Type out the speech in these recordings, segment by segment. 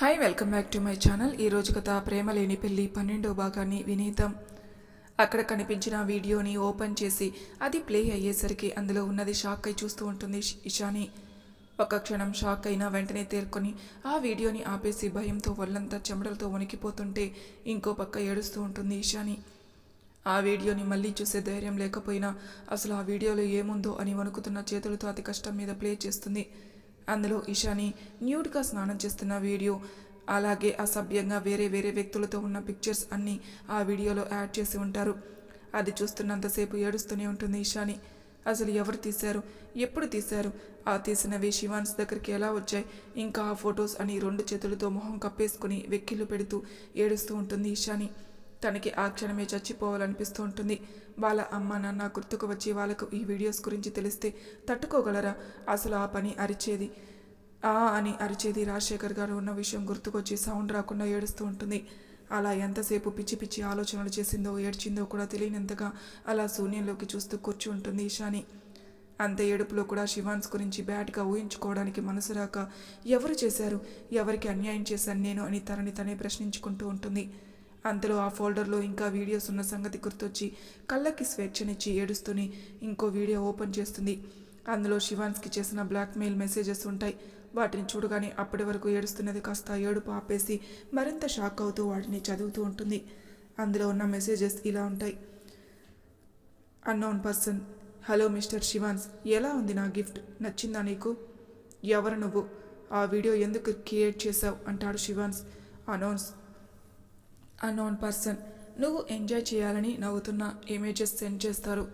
Hi welcome back to my channel ఈరోజు కథ ప్రేమ లేని పెళ్ళి పన్నెండో భాగాన్ని వినీతం అక్కడ కనిపించిన వీడియోని ఓపెన్ చేసి అది ప్లే అయ్యేసరికి అందులో ఉన్నది షాక్ అయి చూస్తూ ఉంటుంది ఇషాని. ఒక క్షణం షాక్ అయినా వెంటనే తేరుకొని ఆ వీడియోని ఆపేసి భయంతో ఒళ్ళంతా చెమటలతో వణికిపోతుంటే ఇంకో పక్క ఏడుస్తూ ఉంటుంది ఇషాని. ఆ వీడియోని మళ్ళీ చూసే ధైర్యం లేకపోయినా అసలు ఆ వీడియోలో ఏముందో అని వణుకుతున్న చేతులతో అతి కష్టం మీద ప్లే చేస్తుంది. అందులో ఇషాని న్యూడ్గా స్నానం చేస్తున్న వీడియో అలాగే అసభ్యంగా వేరే వేరే వ్యక్తులతో ఉన్న పిక్చర్స్ అన్నీ ఆ వీడియోలో యాడ్ చేసి ఉంటారు. అది చూస్తున్నంతసేపు ఏడుస్తూనే ఉంటుంది ఇషాని అసలు ఎవరు తీశారు? ఎప్పుడు తీశారు? ఆ తీసినవి శివాన్స్ దగ్గరికి ఎలా వచ్చాయి? ఇంకా ఆ ఫొటోస్ అని రెండు చేతులతో మొహం కప్పేసుకుని వెక్కిళ్ళు పెడుతూ ఏడుస్తూ ఉంటుంది ఇషాని తనకి ఆ క్షణమే చచ్చిపోవాలనిపిస్తూ ఉంటుంది వాళ్ళ అమ్మ నాన్న గుర్తుకు వచ్చి వాళ్ళకు ఈ వీడియోస్ గురించి తెలిస్తే తట్టుకోగలరా? అసలు ఆ పని అరిచేది? ఆ అని అరిచేది రాజశేఖర్ గారు ఉన్న విషయం గుర్తుకొచ్చి సౌండ్ రాకుండా ఏడుస్తూ ఉంటుంది అలా ఎంతసేపు పిచ్చి పిచ్చి ఆలోచనలు చేసిందో ఏడ్చిందో కూడా తెలియనంతగా అలా శూన్యంలోకి చూస్తూ కూర్చుంటుంది ఈశాని. అంత ఏడుపులో కూడా శివాన్స్ గురించి బ్యాడ్గా ఊహించుకోవడానికి మనసు రాక ఎవరు చేశారు? ఎవరికి అన్యాయం చేశాను నేను అని తనని తనే ప్రశ్నించుకుంటూ ఉంటుంది. అంతలో ఆ ఫోల్డర్లో ఇంకా వీడియోస్ ఉన్న సంగతి గుర్తొచ్చి కళ్ళకి స్వేచ్ఛనిచ్చి ఏడుస్తూనే ఇంకో వీడియో ఓపెన్ చేస్తుంది. అందులో శివాన్స్కి చేసిన బ్లాక్మెయిల్ మెసేజెస్ ఉంటాయి. వాటిని చూడగానే అప్పటి వరకు ఏడుస్తున్నది కాస్త ఏడుపు ఆపేసి మరింత షాక్ అవుతూ వాటిని చదువుతూ ఉంటుంది. అందులో ఉన్న మెసేజెస్ ఇలా ఉంటాయి. Unknown person hello mister Shivans ఎలా ఉంది నా గిఫ్ట్? నచ్చిందా నీకు? ఎవరు నువ్వు? ఆ వీడియో ఎందుకు క్రియేట్ చేశావు? అంటాడు శివాన్స్. అనౌన్స్ అన్నోన్ పర్సన్ నువ్వు ఎంజాయ్ చేయాలని నవ్వుతున్న ఇమేజెస్ సెండ్ చేస్తారు.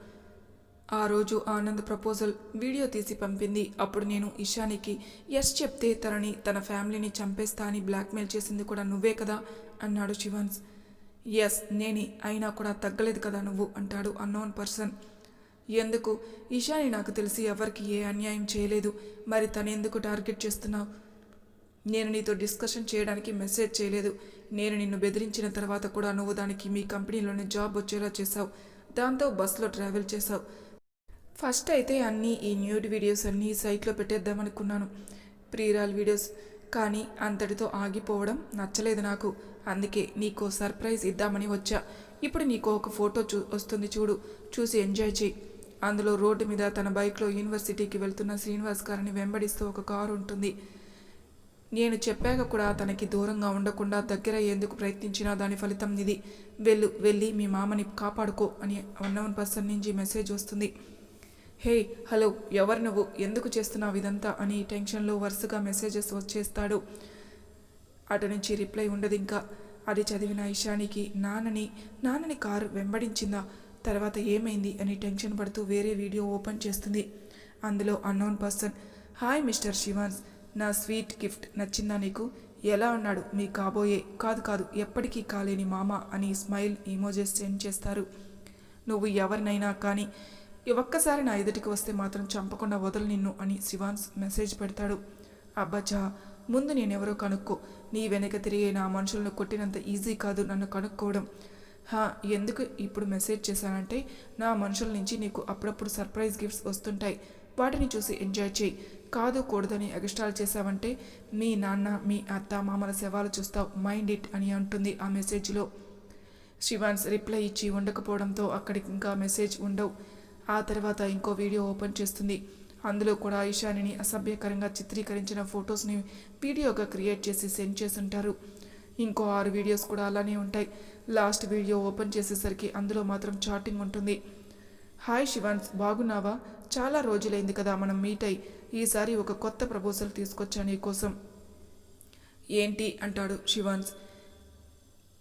ఆ రోజు ఆనంద్ ప్రపోజల్ వీడియో తీసి పంపింది. అప్పుడు నేను ఇషానికి ఎస్ చెప్తే తనని తన ఫ్యామిలీని చంపేస్తా అని బ్లాక్మెయిల్ చేసింది కూడా నువ్వే కదా? అన్నాడు శివాన్స్. ఎస్ నేనే అయినా కూడా తగ్గలేదు కదా నువ్వు అంటాడు అన్నోన్ పర్సన్. ఎందుకు? ఇషాని నాకు తెలిసి ఎవరికి ఏ అన్యాయం చేయలేదు. మరి తను ఎందుకు టార్గెట్ చేస్తున్నావు? నేను నీతో డిస్కషన్ చేయడానికి మెసేజ్ చేయలేదు. నేను నిన్ను బెదిరించిన తర్వాత కూడా నువ్వు దానికి మీ కంపెనీలోనే జాబ్ వచ్చేలా చేశావు. దాంతో బస్సులో ట్రావెల్ చేశావు. ఫస్ట్ అయితే అన్నీ ఈ న్యూడ్ వీడియోస్ అన్నీ సైట్లో పెట్టేద్దామనుకున్నాను. ప్రీరాల్ వీడియోస్. కానీ అంతటితో ఆగిపోవడం నచ్చలేదు నాకు. అందుకే నీకో సర్ప్రైజ్ ఇద్దామని వచ్చా. ఇప్పుడు నీకు ఒక ఫోటో చూ వస్తుంది చూడు. చూసి ఎంజాయ్ చేయి అందులో రోడ్డు మీద తన బైక్లో యూనివర్సిటీకి వెళ్తున్న శ్రీనివాస్ గారిని వెంబడిస్తూ ఒక కారు ఉంటుంది. నేను చెప్పాక కూడా తనకి దూరంగా ఉండకుండా దగ్గర అయ్యేందుకు ప్రయత్నించినా దాని ఫలితం ఇది వెళ్ళు వెళ్ళి మీ మామని కాపాడుకో అని అన్నవన్ పర్సన్ నుంచి మెసేజ్ వస్తుంది. హే హలో ఎవరు నువ్వు? ఎందుకు చేస్తున్నావు ఇదంతా? అని టెన్షన్లో వరుసగా మెసేజెస్ వచ్చేస్తాడు. అటు నుంచి రిప్లై ఉండదు ఇంకా. అది చదివిన ఇషానికి నాన్నని నాన్నని కారు వెంబడించిందా? తర్వాత ఏమైంది? అని టెన్షన్ పడుతూ వేరే వీడియో ఓపెన్ చేస్తుంది. అందులో unknown person hi mister Shivans నా స్వీట్ గిఫ్ట్ నచ్చిందా నీకు? ఎలా ఉన్నాడు మీ కాబోయే. కాదు కాదు ఎప్పటికీ కాలేని మామ అని స్మైల్ ఇమోజెస్ సెండ్ చేస్తారు. నువ్వు ఎవరినైనా కానీ ఒక్కసారి నా ఎదుటికి వస్తే మాత్రం చంపకుండా వదలు నిన్ను అని శివాన్స్ మెసేజ్ పెడతాడు. అబ్బచ్చా ముందు నేనెవరో కనుక్కో. నీ వెనక తిరిగే నా మనుషులను కొట్టినంత ఈజీ కాదు నన్ను కనుక్కోవడం. హా ఎందుకు ఇప్పుడు మెసేజ్ చేశానంటే నా మనుషుల నుంచి నీకు అప్పుడప్పుడు సర్ప్రైజ్ గిఫ్ట్స్ వస్తుంటాయి. వాటిని చూసి ఎంజాయ్ చేయి. కాదు కూడదని ఎగస్ట్రాల్ చేశావంటే మీ నాన్న మీ అత్త మామల శవాలు చూస్తావు మైండ్ ఇట్ అని అంటుంది ఆ మెసేజ్లో. శివాన్స్ రిప్లై ఇచ్చి ఉండకపోవడంతో అక్కడికి ఇంకా మెసేజ్ ఉండవు. ఆ తర్వాత ఇంకో వీడియో ఓపెన్ చేస్తుంది. అందులో కూడా ఈశానిని అసభ్యకరంగా చిత్రీకరించిన ఫొటోస్ని వీడియోగా క్రియేట్ చేసి సెండ్ చేస్తుంటారు. ఇంకో ఆరు వీడియోస్ కూడా అలానే ఉంటాయి. లాస్ట్ వీడియో ఓపెన్ చేసేసరికి అందులో మాత్రం చాటింగ్ ఉంటుంది. హాయ్ శివాన్స్ బాగున్నావా? చాలా రోజులైంది కదా మనం మీట్ అయ్యి ఈసారి ఒక కొత్త ప్రపోజల్ తీసుకొచ్చా నీకోసం ఏంటి? అంటాడు శివాన్స్.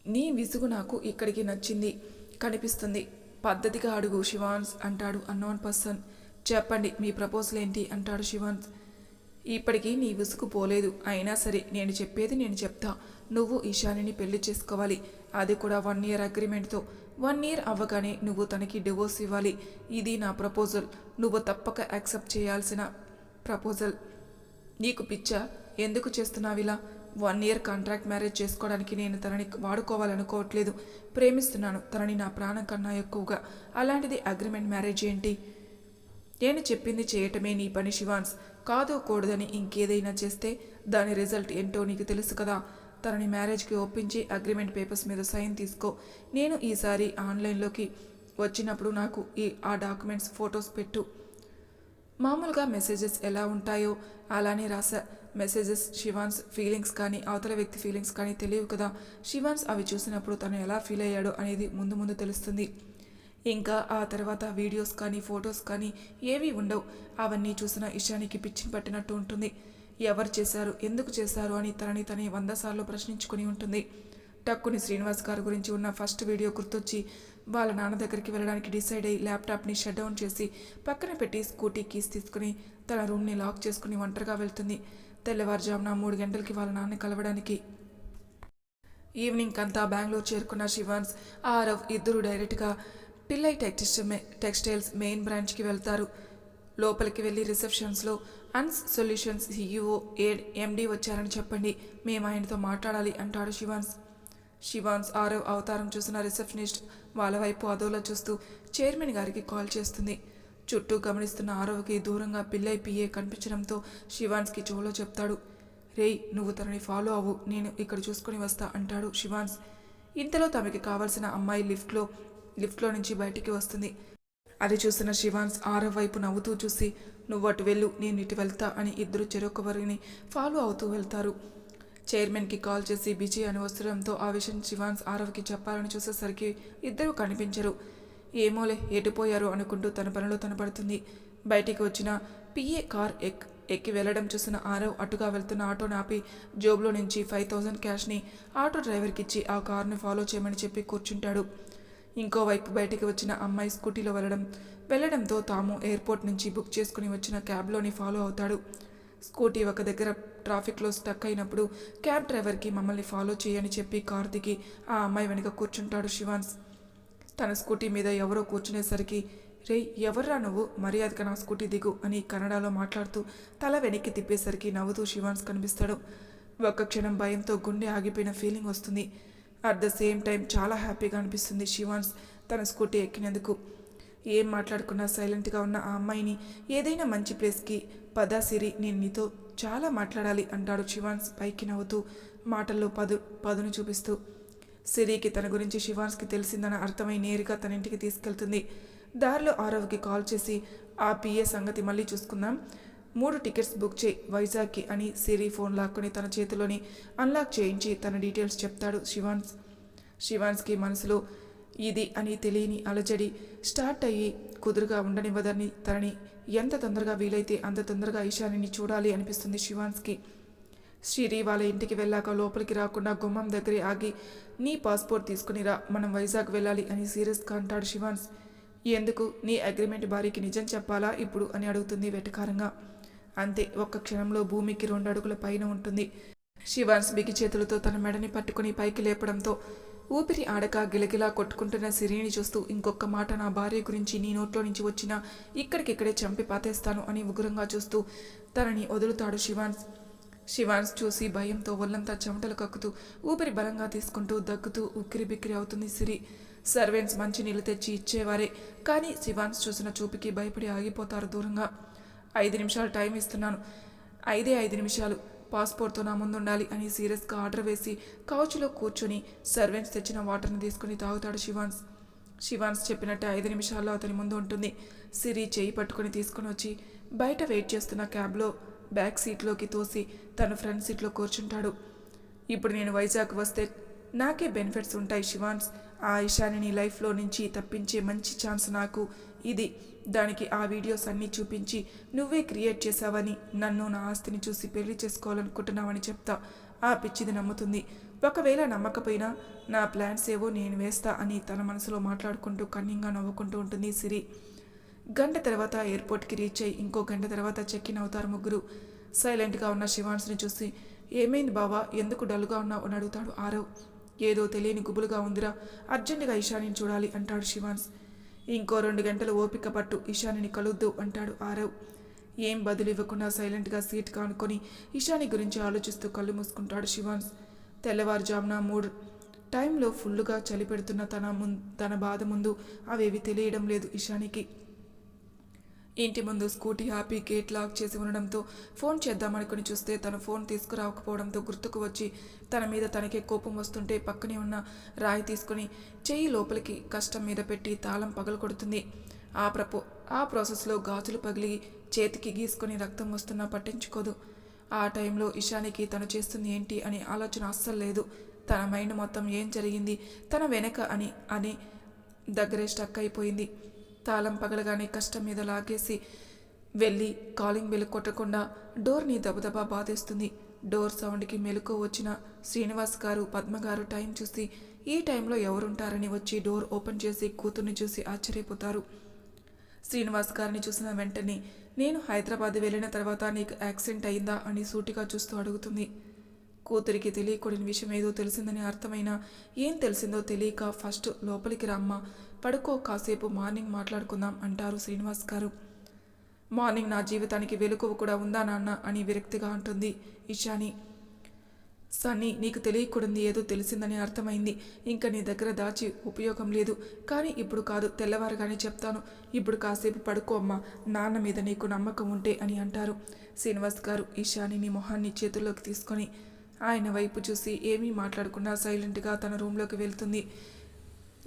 నీ విసుగు నాకు ఇక్కడికి నచ్చింది కనిపిస్తుంది. పద్ధతిగా అడుగు శివాన్స్ అంటాడు అన్నోన్ పర్సన్. చెప్పండి మీ ప్రపోజల్ ఏంటి? అంటాడు శివాన్స్. ఇప్పటికీ నీ విసుగు పోలేదు. అయినా సరే నేను చెప్పేది నేను చెప్తా. నువ్వు ఈశానిని పెళ్ళి చేసుకోవాలి. అది కూడా వన్ ఇయర్ అగ్రిమెంట్తో. వన్ ఇయర్ అవ్వగానే నువ్వు తనకి డివోర్స్ ఇవ్వాలి. ఇది నా ప్రపోజల్. నువ్వు తప్పక యాక్సెప్ట్ చేయాల్సిన ప్రపోజల్. నీకు పిచ్చా? ఎందుకు చేస్తున్నావిలా వన్ ఇయర్ కాంట్రాక్ట్ మ్యారేజ్ చేసుకోవడానికి నేను తనని వాడుకోవాలనుకోవట్లేదు. ప్రేమిస్తున్నాను. తనని నా ప్రాణం కన్నా ఎక్కువగా. అలాంటిది అగ్రిమెంట్ మ్యారేజ్ ఏంటి? నేను చెప్పింది చేయటమే నీ పని శివాన్స్. కాదో కూడదని ఇంకేదైనా చేస్తే దాని రిజల్ట్ ఏంటో నీకు తెలుసు కదా. తనని మ్యారేజ్కి ఒప్పించి అగ్రిమెంట్ పేపర్స్ మీద సైన్ తీసుకో. నేను ఈసారి ఆన్లైన్లోకి వచ్చినప్పుడు నాకు ఈ ఆ డాక్యుమెంట్స్ ఫొటోస్ పెట్టు. మామూలుగా మెసేజెస్ ఎలా ఉంటాయో అలానే రాసా. మెసేజెస్ శివాన్స్ ఫీలింగ్స్ కానీ అవతల వ్యక్తి ఫీలింగ్స్ కానీ తెలియవు కదా. శివాన్స్ అవి చూసినప్పుడు తను ఎలా ఫీల్ అయ్యాడో అనేది ముందు ముందు తెలుస్తుంది. ఇంకా ఆ తర్వాత వీడియోస్ కానీ ఫొటోస్ కానీ ఏవి ఉండవు. అవన్నీ చూసిన ఇషానికి పిచ్చిని పట్టినట్టు ఉంటుంది. ఎవరు చేశారు ఎందుకు చేశారు అని తనని తనే వంద సార్లు ప్రశ్నించుకుని ఉంటుంది. టక్కుని శ్రీనివాస్ గారి గురించి ఉన్న ఫస్ట్ వీడియో గుర్తొచ్చి వాళ్ళ నాన్న దగ్గరికి వెళ్ళడానికి డిసైడ్ అయ్యి ల్యాప్టాప్ని షట్ డౌన్ చేసి పక్కన పెట్టి స్కూటీ కీస్ తీసుకుని తన రూమ్ని లాక్ చేసుకుని ఒంటరిగా వెళ్తుంది. తెల్లవారుజామున మూడు గంటలకి వాళ్ళ నాన్న కలవడానికి. ఈవినింగ్ అంతా బెంగళూరు చేరుకున్న శివాన్స్ ఆరవ్ ఇద్దరు డైరెక్ట్గా పిల్లై టెక్స్టైల్ టెక్స్టైల్స్ మెయిన్ బ్రాంచ్కి వెళ్తారు. లోపలికి వెళ్ళి రిసెప్షన్స్లో అన్స్ సొల్యూషన్స్ సిఇఓ ఏడ్ ఎండి వచ్చారని చెప్పండి. మేము ఆయనతో మాట్లాడాలి అంటాడు శివాన్స్. శివాన్స్ ఆరవ్ అవతారం చూసిన రిసెప్షనిస్ట్ వాళ్ళ వైపు అదోలా చూస్తూ చైర్మన్ గారికి కాల్ చేస్తుంది. చుట్టూ గమనిస్తున్న ఆరవ్కి దూరంగా పిల్లై పిఏ కనిపించడంతో శివాన్స్కి చెవులో చెప్తాడు. రేయ్ నువ్వు తనని ఫాలో అవ్వు నేను ఇక్కడ చూసుకొని వస్తా అంటాడు శివాన్స్ ఇంతలో తమకి కావాల్సిన అమ్మాయి లిఫ్ట్లో లిఫ్ట్లో నుంచి బయటికి వస్తుంది. అది చూసిన శివాన్స్ ఆరవ్ వైపు నవ్వుతూ చూసి నువ్వు అటు వెళ్ళు నేను ఇటు వెళ్తా అని ఇద్దరు చెరొకవరిని ఫాలో అవుతూ వెళ్తారు. చైర్మన్కి కాల్ చేసి బిజీ అని వస్త్రంతో ఆ విషయం శివాన్స్ ఆరవ్కి చెప్పాలని చూసేసరికి ఇద్దరు కనిపించరు. ఏమోలే ఎటుపోయారు అనుకుంటూ తన పనిలో తన పడుతుంది బయటికి వచ్చిన పిఏ కార్ ఎక్ ఎక్కి వెళ్ళడం చూసిన ఆరవ్ అటుగా వెళ్తున్న ఆటోని ఆపి జోబులో నుంచి ఫైవ్ థౌజండ్ క్యాష్ని ఆటో డ్రైవర్కి ఇచ్చి ఆ కార్ని ఫాలో చేయమని చెప్పి కూర్చుంటాడు. ఇంకోవైపు బయటికి వచ్చిన అమ్మాయి స్కూటీలో వెళ్ళడం వెళ్ళడంతో తాము ఎయిర్పోర్ట్ నుంచి బుక్ చేసుకుని వచ్చిన క్యాబ్లోని ఫాలో అవుతాడు. స్కూటీ ఒక దగ్గర ట్రాఫిక్లో స్టక్ అయినప్పుడు క్యాబ్ డ్రైవర్కి మమ్మల్ని ఫాలో చేయని చెప్పి కారు దిగి ఆ అమ్మాయి వెనుక కూర్చుంటాడు శివాన్స్. తన స్కూటీ మీద ఎవరో కూర్చునేసరికి రే ఎవర్రా నువ్వు? మర్యాదగా నా స్కూటీ దిగు అని కన్నడలో మాట్లాడుతూ తల వెనక్కి తిప్పేసరికి నవ్వుతూ శివాన్స్ కనిపిస్తాడు. ఒక్క క్షణం భయంతో గుండె ఆగిపోయిన ఫీలింగ్ వస్తుంది. అట్ ద సేమ్ టైం చాలా హ్యాపీగా అనిపిస్తుంది శివాన్స్ తన స్కూటీ ఎక్కినందుకు. ఏం మాట్లాడుకున్నా సైలెంట్గా ఉన్న ఆ అమ్మాయిని ఏదైనా మంచి ప్లేస్కి పదా సిరి నేను నీతో చాలా మాట్లాడాలి అంటాడు శివాన్స్ పైకి నవ్వుతూ మాటల్లో పదు పదును చూపిస్తూ. సిరికి తన గురించి శివాన్స్కి తెలిసిందని అర్థమై నేరుగా తన ఇంటికి తీసుకెళ్తుంది. దారిలో ఆరవ్కి కాల్ చేసి ఆ పిఏ సంగతి మళ్ళీ చూసుకుందాం. మూడు టికెట్స్ బుక్ చేయి వైజాగ్కి అని సిరి ఫోన్ లాక్కుని తన చేతిలోని అన్లాక్ చేయించి తన డీటెయిల్స్ చెప్తాడు శివాన్స్. శివాన్స్కి మనసులో ఇది అని తెలియని అలజడి స్టార్ట్ అయ్యి కుదురుగా ఉండనివ్వదని తనని ఎంత తొందరగా వీలైతే అంత తొందరగా ఈశానిని చూడాలి అనిపిస్తుంది శివాన్స్కి. శ్రీరి వాళ్ళ ఇంటికి వెళ్ళాక లోపలికి రాకుండా గుమ్మం దగ్గరే ఆగి నీ పాస్పోర్ట్ తీసుకుని రా మనం వైజాగ్ వెళ్ళాలి అని సీరియస్గా అంటాడు శివాన్స్. ఎందుకు? నీ అగ్రిమెంట్ భార్యకి నిజం చెప్పాలా ఇప్పుడు? అని అడుగుతుంది వెటకారంగా. అంతే ఒక్క క్షణంలో భూమికి రెండు అడుగుల పైన ఉంటుంది. శివాన్స్ బిగి చేతులతో తన మెడని పట్టుకుని పైకి లేపడంతో ఊపిరి ఆడక గిలగిలా కొట్టుకుంటున్న సిరిని చూస్తూ ఇంకొక మాట నా భార్య గురించి నీ నోట్లో నుంచి వచ్చిన ఇక్కడికిక్కడే చంపి పాతేస్తాను అని ఉగ్రంగా చూస్తూ తనని వదులుతాడు శివాన్స్. శివాన్స్ చూసి భయంతో ఒళ్ళంతా చెమటలు కక్కుతూ ఊపిరి బలంగా తీసుకుంటూ దగ్గుతూ ఉక్కిరి బిక్కిరి అవుతుంది సిరి. సర్వెంట్స్ మంచి నీళ్ళు తెచ్చి ఇచ్చేవారే కానీ శివాన్స్ చూసిన చూపుకి భయపడి ఆగిపోతారు దూరంగా. ఐదు నిమిషాలు టైం ఇస్తున్నాను. ఐదే ఐదు నిమిషాలు. పాస్పోర్ట్తో నా ముందు ఉండాలి అని సీరియస్గా ఆర్డర్ వేసి కౌచ్లో కూర్చొని సర్వెంట్స్ తెచ్చిన వాటర్ని తీసుకుని తాగుతాడు శివాన్స్. శివాన్స్ చెప్పినట్టే ఐదు నిమిషాల్లో అతని ముందు ఉంటుంది. సిరి చేయి పట్టుకొని తీసుకొని వచ్చి బయట వెయిట్ చేస్తున్న క్యాబ్లో బ్యాక్ సీట్లోకి తోసి తన ఫ్రంట్ సీట్లో కూర్చుంటాడు. ఇప్పుడు నేను వైజాగ్ వస్తే నాకే బెనిఫిట్స్ ఉంటాయి శివాన్స్. ఆ ఇషాని నీ లైఫ్లో నుంచి తప్పించే మంచి ఛాన్స్ నాకు ఇది. దానికి ఆ వీడియోస్ అన్నీ చూపించి నువ్వే క్రియేట్ చేశావని నన్ను నా ఆస్తిని చూసి పెళ్ళి చేసుకోవాలనుకుంటున్నావని చెప్తా. ఆ పిచ్చిది నమ్ముతుంది. ఒకవేళ నమ్మకపోయినా నా ప్లాన్స్ ఏవో నేను వేస్తా అని తన మనసులో మాట్లాడుకుంటూ కన్నింగా నవ్వుకుంటూ ఉంటుంది సిరి. గంట తర్వాత ఎయిర్పోర్ట్కి రీచ్ అయ్యి ఇంకో గంట తర్వాత చెక్ ఇన్ అవుతారు ముగ్గురు. సైలెంట్గా ఉన్న శివాన్స్ని చూసి ఏమైంది బావా? ఎందుకు డల్గా ఉన్నావు? అని అడుగుతాడు ఆరవ్. ఏదో తెలియని గుబులుగా ఉందిరా. అర్జెంటుగా ఇషాని చూడాలి అంటాడు శివాన్స్. ఇంకో రెండు గంటలు ఓపిక పట్టు ఇషానిని కలుద్దు అంటాడు ఆరవ్. ఏం బదులు ఇవ్వకుండా సైలెంట్గా సీట్ కానుకొని ఇషాని గురించి ఆలోచిస్తూ కళ్ళు మూసుకుంటాడు శివాన్స్. తెల్లవారుజామున మూడు టైంలో ఫుల్లుగా చలి పెడుతున్న తన ముం తన బాధ ముందు అవేవి తెలియడం లేదు ఇషానికి. ఇంటి ముందు స్కూటీ ఆపి గేట్ లాక్ చేసి ఉండడంతో ఫోన్ చేద్దామనుకుని చూస్తే తను ఫోన్ తీసుకురాకపోవడంతో గుర్తుకు వచ్చి తన మీద తనకే కోపం వస్తుంటే పక్కనే ఉన్న రాయి తీసుకుని చెయ్యి లోపలికి కష్టం మీద పెట్టి తాళం పగలు కొడుతుంది. ఆ ప్రపో ఆ ప్రాసెస్లో గాజులు పగిలి చేతికి గీసుకొని రక్తం వస్తున్నా పట్టించుకోదు. ఆ టైంలో ఇషానికి తను చేస్తుంది ఏంటి అనే ఆలోచన అస్సలు లేదు. తన మైండ్ మొత్తం ఏం జరిగింది తన వెనక అని అని దగ్గరే స్టక్ అయిపోయింది. తాళం పగలగానే కష్టం మీద లాగేసి వెళ్ళి కాలింగ్ బెల్ కొట్టకుండా డోర్ని దబదబా బాధేస్తుంది. డోర్ సౌండ్కి మెలకు వచ్చిన శ్రీనివాస్ గారు పద్మ గారు టైం చూసి ఈ టైంలో ఎవరుంటారని వచ్చి డోర్ ఓపెన్ చేసి కూతుర్ని చూసి ఆశ్చర్యపోతారు. శ్రీనివాస్ గారిని చూసిన వెంటనే నేను హైదరాబాద్ వెళ్ళిన తర్వాత నీకు యాక్సిడెంట్ అయిందా? అని సూటిగా చూస్తూ అడుగుతుంది. కూతురికి తెలియకూడని విషయం ఏదో తెలిసిందని అర్థమైనా ఏం తెలిసిందో తెలియక ఫస్ట్ లోపలికి రమ్మ పడుకో కాసేపు మార్నింగ్ మాట్లాడుకుందాం అంటారు శ్రీనివాస్ గారు. మార్నింగ్ నా జీవితానికి వెలుకువ కూడా ఉందా నాన్న అని విరక్తిగా అంటుంది ఇషాని సన్నీ నీకు తెలియకూడదు ఏదో తెలిసిందని అర్థమైంది. ఇంకా నీ దగ్గర దాచి ఉపయోగం లేదు. కానీ ఇప్పుడు కాదు తెల్లవారుగానే చెప్తాను. ఇప్పుడు కాసేపు పడుకో అమ్మా నాన్న మీద నీకు నమ్మకం ఉంటే అని అంటారు శ్రీనివాస్ గారు ఈశానిని మొహాన్ని చేతుల్లోకి తీసుకొని. ఆయన వైపు చూసి ఏమీ మాట్లాడకుండా సైలెంట్గా తన రూంలోకి వెళ్తుంది.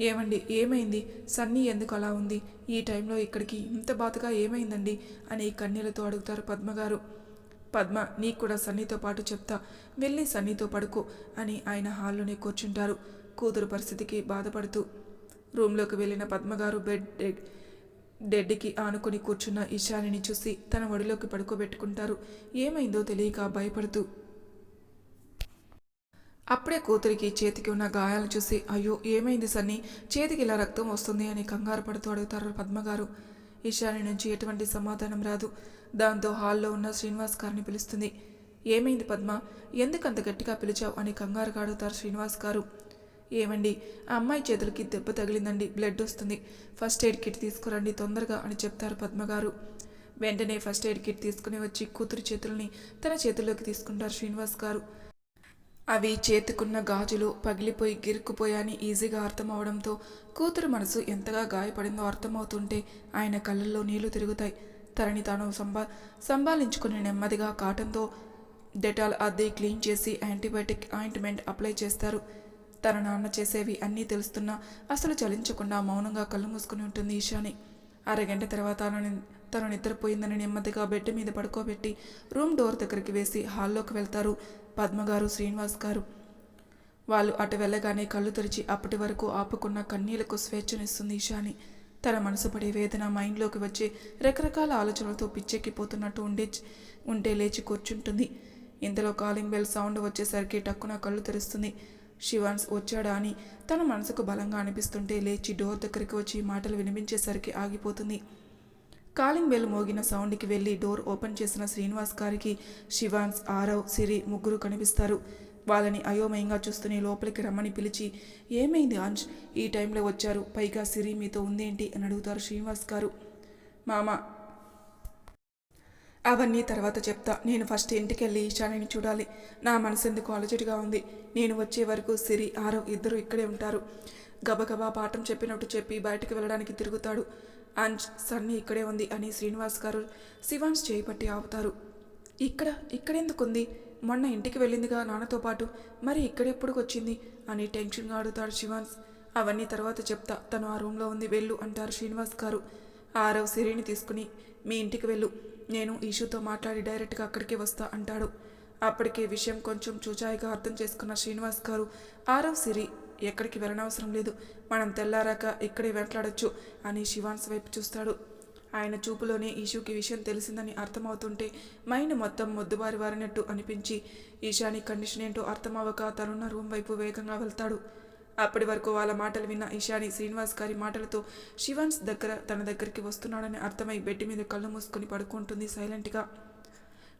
ఏమండి ఏమైంది? సన్నీ ఎందుకు అలా ఉంది? ఈ టైంలో ఇక్కడికి ఇంత బాధగా ఏమైందండి? అని కన్నీళ్ళతో అడుగుతారు పద్మగారు. పద్మ నీకు కూడా సన్నీతో పాటు చెప్తా. వెళ్ళి సన్నీతో పడుకో అని ఆయన హాల్లోనే కూర్చుంటారు. కూతురు పరిస్థితికి బాధపడుతూ. రూమ్లోకి వెళ్ళిన పద్మగారు బెడ్ డెడ్ డెడ్కి ఆనుకొని కూర్చున్న ఈశానిని చూసి తన ఒడిలోకి పడుకోబెట్టుకుంటారు. ఏమైందో తెలియక భయపడుతూ అప్పుడే కూతురికి చేతికి ఉన్న గాయాలను చూసి అయ్యో ఏమైంది సన్నీ? చేతికి ఇలా రక్తం వస్తుంది అని కంగారు పడుతూ అడుగుతారు పద్మగారు ఈశాని నుంచి ఎటువంటి సమాధానం రాదు. దాంతో హాల్లో ఉన్న శ్రీనివాస్ గారిని పిలుస్తుంది. ఏమైంది పద్మ? ఎందుకంత గట్టిగా పిలిచావు? అని కంగారుగా అడుగుతారు శ్రీనివాస్ గారు. ఏమండి ఆ అమ్మాయి చేతులకి దెబ్బ తగిలిందండి బ్లడ్ వస్తుంది. ఫస్ట్ ఎయిడ్ కిట్ తీసుకురండి తొందరగా అని చెప్తారు పద్మగారు వెంటనే ఫస్ట్ ఎయిడ్ కిట్ తీసుకుని వచ్చి కూతురు చేతుల్ని తన చేతుల్లోకి తీసుకుంటారు శ్రీనివాస్ గారు. అవి చేతుకున్న గాజులు పగిలిపోయి గిరుక్కుపోయాని ఈజీగా అర్థమవడంతో కూతురు మనసు ఎంతగా గాయపడిందో అర్థమవుతుంటే ఆయన కళ్ళల్లో నీళ్ళు తిరుగుతాయి. తనని తాను సంబా సంభాలించుకుని నెమ్మదిగా కాటన్తో డెటాల్ అద్దె క్లీన్ చేసి యాంటీబయాటిక్ ఆయింట్మెంట్ అప్లై చేస్తారు. తన నాన్న చేసేవి అన్నీ తెలుస్తున్నా అసలు చలించకుండా మౌనంగా కళ్ళు మూసుకుని ఉంటుంది ఈశాని. అరగంట తర్వాత తనని తను నిద్రపోయిందని నెమ్మదిగా బెడ్ మీద పడుకోబెట్టి రూమ్ డోర్ దగ్గరికి వేసి హాల్లోకి వెళ్తారు పద్మగారు శ్రీనివాస్ గారు. వాళ్ళు అటు వెళ్ళగానే కళ్ళు తెరిచి అప్పటి వరకు ఆపుకున్న కన్నీళ్ళకు స్వేచ్ఛనిస్తుంది ఇషాని తన మనసు పడే వేదన మైండ్లోకి వచ్చి రకరకాల ఆలోచనలతో పిచ్చెక్కిపోతున్నట్టు ఉండే ఉంటే లేచి కూర్చుంటుంది. ఇంతలో కాలింగ్ బెల్ సౌండ్ వచ్చేసరికి టక్కున కళ్ళు తెరుస్తుంది. శివాన్స్ వచ్చాడా అని తన మనసుకు బలంగా అనిపిస్తుంటే లేచి డోర్ దగ్గరికి వచ్చి మాటలు వినిపించేసరికి ఆగిపోతుంది. కాలింగ్ బెల్ మోగిన సౌండ్కి వెళ్ళి డోర్ ఓపెన్ చేసిన శ్రీనివాస్ గారికి శివాన్స్ ఆరవ్ సిరి ముగ్గురు కనిపిస్తారు. వాళ్ళని అయోమయంగా చూస్తూనే లోపలికి రమ్మని పిలిచి ఏమైంది అంజ్? ఈ టైంలో వచ్చారు. పైగా సిరి మీతో ఉందేంటి? అని అడుగుతారు శ్రీనివాస్ గారు. మామ అవన్నీ తర్వాత చెప్తా. నేను ఫస్ట్ ఇంటికి వెళ్ళి ఈశానిని చూడాలి. నా మనసు ఎందుకు అలజడిగా ఉంది? నేను వచ్చే వరకు సిరి ఆరవ్ ఇద్దరు ఇక్కడే ఉంటారు. గబగబా పాఠం చెప్పినట్టు చెప్పి బయటకు వెళ్ళడానికి తిరుగుతాడు. అంజ్ సన్నీ ఇక్కడే ఉంది అని శ్రీనివాస్ గారు శివాన్స్ చేయిపట్టి ఆపుతారు. ఇక్కడ ఇక్కడెందుకుంది? మొన్న ఇంటికి వెళ్ళిందిగా నాన్నతో పాటు. మరి ఇక్కడెప్పుడుకు వచ్చింది అని టెన్షన్గా అడుగుతాడు శివాన్స్ అవన్నీ తర్వాత చెప్తా. తను ఆ రూమ్లో ఉంది వెళ్ళు అంటారు శ్రీనివాస్ గారు. ఆరవ్ సిరిని తీసుకుని మీ ఇంటికి వెళ్ళు. నేను ఈషూతో మాట్లాడి డైరెక్ట్గా అక్కడికే వస్తా అంటాడు. అప్పటికే విషయం కొంచెం చూచాయిగా అర్థం చేసుకున్న శ్రీనివాస్ గారు ఆరవ్ సిరి ఎక్కడికి వెళ్ళనవసరం లేదు. మనం తెల్లారాక ఇక్కడే వెంట్లాడొచ్చు అని శివాన్స్ వైపు చూస్తాడు. ఆయన చూపులోనే ఈషూకి విషయం తెలిసిందని అర్థమవుతుంటే మైండ్ మొత్తం మొద్దుబారి వారినట్టు అనిపించి ఈశాని కండిషన్ ఏంటో అర్థమవ్వక తనున్న రూమ్ వైపు వేగంగా వెళ్తాడు. అప్పటి వరకు వాళ్ళ మాటలు విన్న ఈశాని శ్రీనివాస్ గారి మాటలతో శివాన్స్ దగ్గర తన దగ్గరికి వస్తున్నాడని అర్థమై బెడ్ మీద కళ్ళు మూసుకొని పడుకుంటుంది సైలెంట్గా.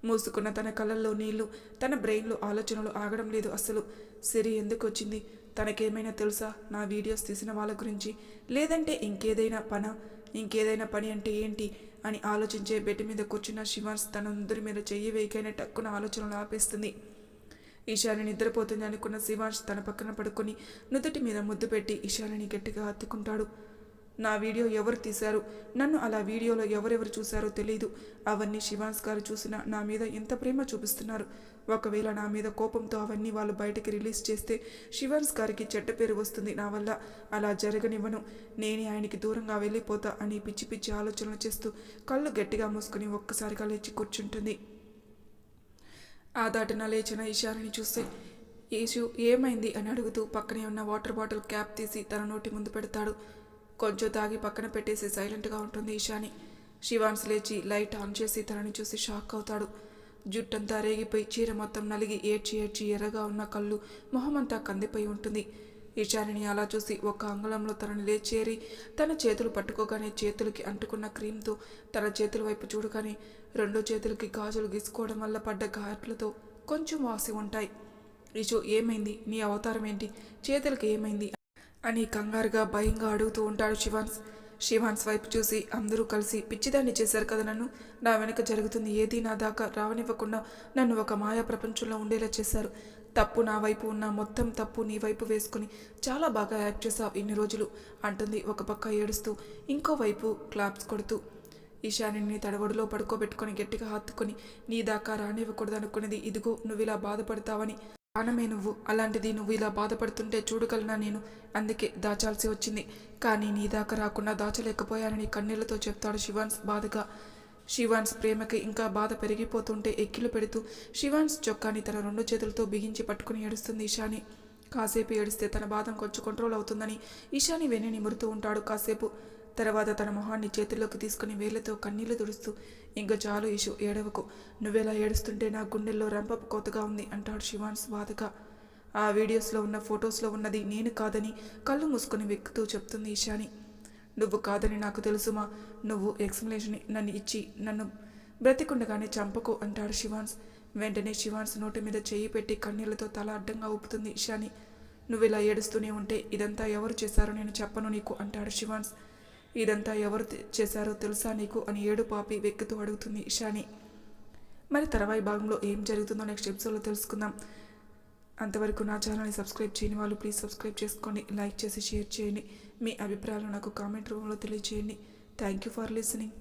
మూసుకున్న తన కళ్ళల్లో నీళ్ళు తన బ్రెయిన్లో ఆలోచనలు ఆగడం లేదు అసలు. సిరి ఎందుకు వచ్చింది తనకేమైనా తెలుసా? నా వీడియోస్ తీసిన వాళ్ళ గురించి. లేదంటే ఇంకేదైనా పన? ఇంకేదైనా పని అంటే ఏంటి? అని ఆలోచించే బెడ్ మీద కూర్చున్న శివాన్స్ తన ముందరి మీద చెయ్యి వేయకైనా టక్కున ఆలోచనలు ఆపేస్తుంది. ఈశాని నిద్రపోతుంది అనుకున్న శివాన్స్ తన పక్కన పడుకొని నుదుటి మీద ముద్దు పెట్టి ఈశానిని గట్టిగా హత్తుకుంటాడు. నా వీడియో ఎవరు తీశారు? నన్ను అలా వీడియోలో ఎవరెవరు చూశారో తెలియదు అవన్నీ శివాన్స్ గారు చూసిన నా మీద ఎంత ప్రేమ చూపిస్తున్నారు. ఒకవేళ నా మీద కోపంతో అవన్నీ వాళ్ళు బయటకి రిలీజ్ చేస్తే శివాన్స్ గారికి చెడ్డ పేరు వస్తుంది నా వల్ల. అలా జరగనివ్వను. నేనే ఆయనకి దూరంగా వెళ్ళిపోతా అని పిచ్చి పిచ్చి ఆలోచనలు చేస్తూ కళ్ళు గట్టిగా మూసుకుని ఒక్కసారిగా లేచి కూర్చుంటుంది. ఆ దాటిన లేచిన ఇషారని చూస్తే యేసు ఏమైంది? అని అడుగుతూ పక్కనే ఉన్న వాటర్ బాటిల్ క్యాప్ తీసి తన నోటి ముందు పెడతాడు. కొంచెం తాగి పక్కన పెట్టేసి సైలెంట్గా ఉంటుంది ఈశాని. శివాన్స్ లేచి లైట్ ఆన్ చేసి తనని చూసి షాక్ అవుతాడు. జుట్టంతా రేగిపోయి చీర మొత్తం నలిగి ఏడ్చి ఏడ్చి ఎర్రగా ఉన్న కళ్ళు మొహమంతా కందిపోయి ఉంటుంది. ఈశానిని అలా చూసి ఒక అంగుళంలో తనని లేచేరి తన చేతులు పట్టుకోగానే చేతులకి అంటుకున్న క్రీమ్తో తన చేతుల వైపు చూడగానే రెండు చేతులకి గాజులు గీసుకోవడం వల్ల పడ్డ గాయట్లతో కొంచెం వాసి ఉంటాయి. రిషు ఏమైంది? నీ అవతారం ఏంటి? చేతులకి ఏమైంది? అని కంగారుగా భయంగా అడుగుతూ ఉంటాడు శివాన్స్. శివాన్స్ వైపు చూసి అందరూ కలిసి పిచ్చిదాన్ని చేశారు కదా నన్ను. నా వెనక జరుగుతుంది ఏది నా దాకా రావనివ్వకుండా నన్ను ఒక మాయా ప్రపంచంలో ఉండేలా చేశారు. తప్పు నా వైపు ఉన్న మొత్తం తప్పు నీ వైపు వేసుకుని చాలా బాగా యాక్ట్ చేశావు ఇన్ని రోజులు అంటుంది ఒక పక్క ఏడుస్తూ ఇంకో వైపు క్లాప్స్ కొడుతూ. ఈశాన్యుని తడవడిలో పడుకోబెట్టుకొని గట్టిగా హత్తుకొని నీ దాకా రానివ్వకూడదనుకునేది ఇదిగో నువ్వు ఇలా బాధపడతావని ప్రాణమే నువ్వు. అలాంటిది నువ్వు ఇలా బాధపడుతుంటే చూడగలనా నేను? అందుకే దాచాల్సి వచ్చింది. కానీ నీ దాకా రాకుండా దాచలేకపోయానని కన్నీళ్ళతో చెప్తాడు శివాన్స్ బాధగా. శివాన్స్ ప్రేమకి ఇంకా బాధ పెరిగిపోతుంటే ఎక్కిలు పెడుతూ శివాన్స్ చొక్కాని తన రెండు చేతులతో బిగించి పట్టుకుని ఏడుస్తుంది ఇషాని కాసేపు ఏడిస్తే తన బాధం కొంచెం కంట్రోల్ అవుతుందని ఇషాని వెన్ను నిమురుతూ ఉంటాడు. కాసేపు తర్వాత తన మొహాన్ని చేతుల్లోకి తీసుకుని వేళ్ళతో కన్నీళ్ళు తుడుస్తూ ఇంక చాలు ఇషు ఏడవకు. నువ్వెలా ఏడుస్తుంటే నా గుండెల్లో రంపపు కోతగా ఉంది అంటాడు శివాన్స్ బాధగా ఆ వీడియోస్లో ఉన్న ఫొటోస్లో ఉన్నది నేను కాదని కళ్ళు మూసుకొని వెక్కుతూ చెప్తుంది ఇషాని నువ్వు కాదని నాకు తెలుసుమా? నువ్వు ఎక్స్ప్లెనేషన్ నన్ను ఇచ్చి నన్ను బ్రతికుండగానే చంపకు అంటాడు శివాన్స్. వెంటనే శివాన్స్ నోటి మీద చేయి పెట్టి కన్నీళ్ళతో తల అడ్డంగా ఊపుతుంది ఇషాని నువ్వు ఇలా ఏడుస్తూనే ఉంటే ఇదంతా ఎవరు చేశారో నేను చెప్పను నీకు అంటాడు శివాన్స్. ఇదంతా ఎవరు చేశారో తెలుసా నీకు? అని ఏడు పాపి వెక్కుతూ అడుగుతుంది ఇషాని. మరి తర్వాయి భాగంలో ఏం జరుగుతుందో నెక్స్ట్ ఎపిసోడ్లో తెలుసుకుందాం. అంతవరకు నా ఛానల్ని సబ్స్క్రైబ్ చేయని వాళ్ళు ప్లీజ్ సబ్స్క్రైబ్ చేసుకోండి. లైక్ చేసి షేర్ చేయండి. మీ అభిప్రాయాలు నాకు కామెంట్ రూపంలో తెలియజేయండి థ్యాంక్ యూ ఫర్ లిసనింగ్.